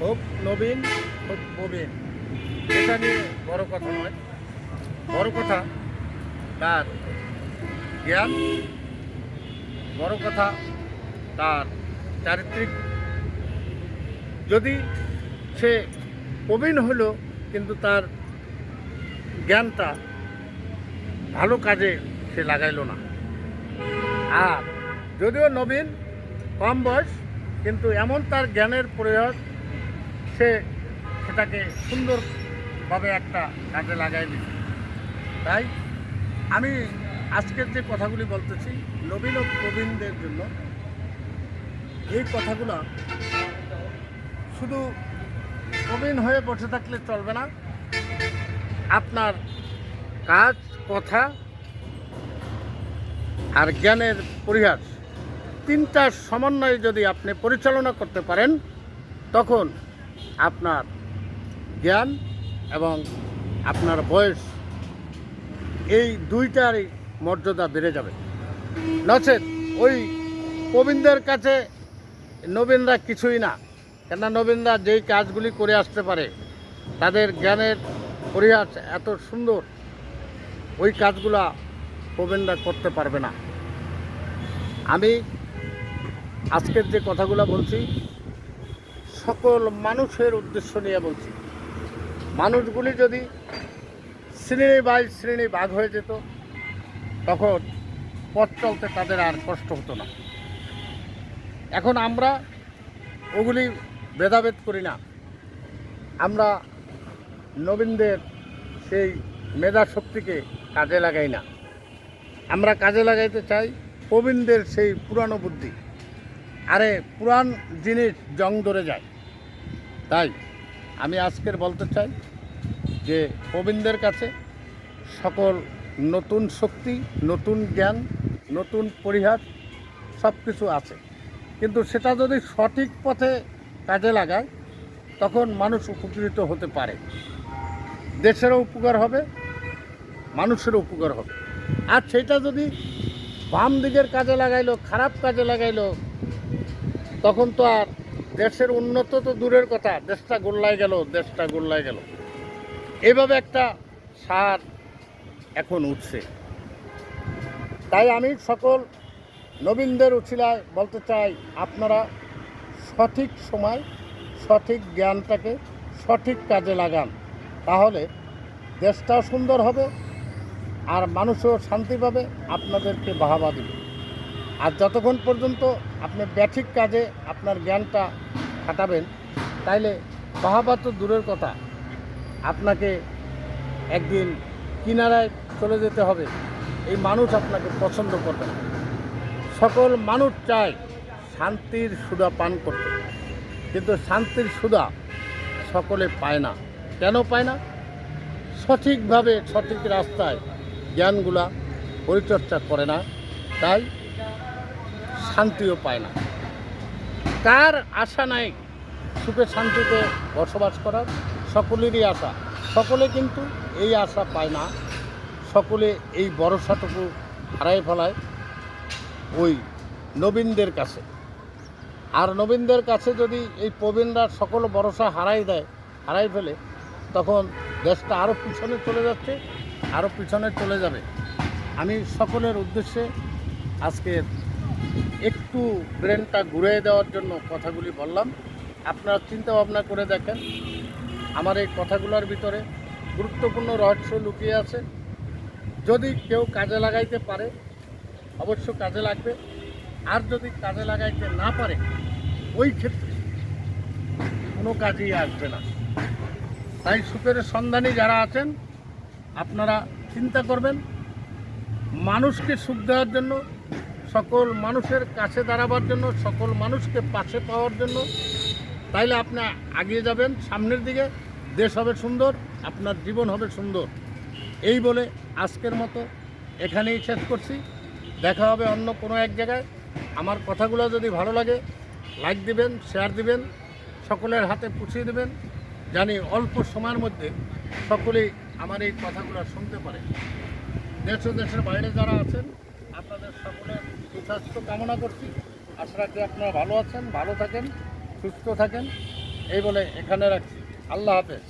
নবীন, হোক প্রবীণ এটা নিয়ে বড় কথা নয়। বড় কথা তার জ্ঞান, বড় কথা তার চারিত্রিক। যদি সে প্রবীণ হলো, কিন্তু তার জ্ঞানটা ভালো কাজে সে লাগাইল না। আর যদিও নবীন কম বয়স, কিন্তু এমন তার জ্ঞানের প্রয়োগ সে সেটাকে সুন্দরভাবে একটা কাজে লাগাই দিচ্ছে তাই আমি আজকের যে কথাগুলি বলতেছি নবীন ও প্রবীণদের জন্য এই কথাগুলো শুধু প্রবীণ হয়ে বসে থাকলে চলবে না। আপনার কাজ, কথা আর জ্ঞানের পরিহাস তিনটার সমন্বয়ে যদি আপনি পরিচালনা করতে পারেন, তখন আপনার জ্ঞান এবং আপনার বয়স, এই দুইটারই মর্যাদা বেড়ে যাবে। নচেত ওই প্রবীণদের কাছে নবীনরা কিছুই না। কেননা নবীনরা যেই কাজগুলি করে আসতে পারে, তাদের জ্ঞানের পরিহাস এত সুন্দর, ওই কাজগুলা প্রবীণরা করতে পারবে না। আমি আজকের যে কথাগুলো বলছি সকল মানুষের উদ্দেশ্য নিয়ে বলছি। মানুষগুলি যদি শ্রেণি বাই শ্রেণি ভাগ হয়ে যেত, তখন পথ চলতে তাদের আর কষ্ট হতো না। এখন আমরা ওগুলি ভেদাভেদ করি না। আমরা নবীনদের সেই মেধা শক্তিকে কাজে লাগাই না। আমরা কাজে লাগাইতে চাই প্রবীণদের সেই পুরানো বুদ্ধি। আরে পুরান জিনিস জং ধরে যায়। তাই আমি আজকের বলতে চাই যে প্রবীণদের কাছে সকল নতুন শক্তি, নতুন জ্ঞান, নতুন পরিহার সব কিছু আছে। কিন্তু সেটা যদি সঠিক পথে কাজে লাগায়, তখন মানুষ উপকৃত হতে পারে। দেশেরও উপকার হবে, মানুষেরও উপকার হবে। আর সেটা যদি বাম দিকের কাজে লাগাইলো, খারাপ কাজে লাগাইলো তখন তো আর দেশের উন্নত তো দূরের কথা, দেশটা গোল্লায় গেল, দেশটা গোল্লায় গেল। এইভাবে একটা সার এখন উঠছে। তাই আমি সকল নবীনদের উছিলায় বলতে চাই, আপনারা সঠিক সময় সঠিক জ্ঞানটাকে সঠিক কাজে লাগান। তাহলে দেশটাও সুন্দর হবে, আর মানুষও শান্তি পাবে, আপনাদেরকে বাহাবা দেবে। আর যতক্ষণ পর্যন্ত আপনি ব্যাঠিক কাজে আপনার জ্ঞানটা খাটাবেন, তাইলে বাহাবা তো দূরের কথা। আপনাকে একদিন কিনারায় চলে যেতে হবে, এই মানুষ আপনাকে পছন্দ করবে সকল মানুষ চায় শান্তির সুদা পান করতে, কিন্তু শান্তির সুদা সকলে পায় না। কেন পায় না? সঠিকভাবে সঠিক রাস্তায় জ্ঞানগুলা পরিচর্যা করে না, তাই শান্তিও পায় না। কার আশা নাই সুখে শান্তিতে বসবাস করার? সকলেরই আশা। সকলে কিন্তু এই আশা পায় না। সকলে এই ভরসাটুকু হারাই ফেলায় ওই নবীনদের কাছে। আর নবীনদের কাছে যদি এই প্রবীণরা সকল ভরসা হারাই দেয় হারাই ফেলে, তখন দেশটা আরও পিছনে চলে যাচ্ছে আরও পিছনে চলে যাবে। আমি সকলের উদ্দেশ্যে আজকের একটু ব্রেনটা ঘুরে দেওয়ার জন্য কথাগুলি বললাম। আপনারা চিন্তা ভাবনা করে দেখেন, আমার এই কথাগুলোর ভিতরে গুরুত্বপূর্ণ রহস্য লুকিয়ে আছে। যদি কেউ কাজে লাগাইতে পারে, অবশ্য কাজে লাগবে। আর যদি কাজে লাগাইতে না পারে, ওই ক্ষেত্রে কোনো কাজেই আসবে না। তাই সুখের সন্ধানী যারা আছেন, আপনারা চিন্তা করবেন, মানুষকে সুখ দেওয়ার জন্য সকল মানুষের কাছে দাঁড়াবার জন্য, সকল মানুষকে পাশে পাওয়ার জন্য। তাইলে আপনি আগিয়ে যাবেন সামনের দিকে। দেশ হবে সুন্দর, আপনার জীবন হবে সুন্দর। এই বলে আজকের মতো এখানেই শেষ করছি। দেখা হবে অন্য কোনো এক জায়গায়। আমার কথাগুলো যদি ভালো লাগে লাইক দিবেন শেয়ার দিবেন, সকলের হাতে পুছিয়ে দেবেন। জানি অল্প সময়ের মধ্যে সকলেই আমার এই কথাগুলো শুনতে পারে। দেশ ও দেশের বাইরে যারা আছেন, আপনাদের সকলের সুস্বাস্থ্য কামনা করছি। আশা রাখি আপনারা ভালো আছেন, ভালো থাকেন, সুস্থ থাকেন। এই বলে এখানে রাখছি। আল্লাহ হাফেজ।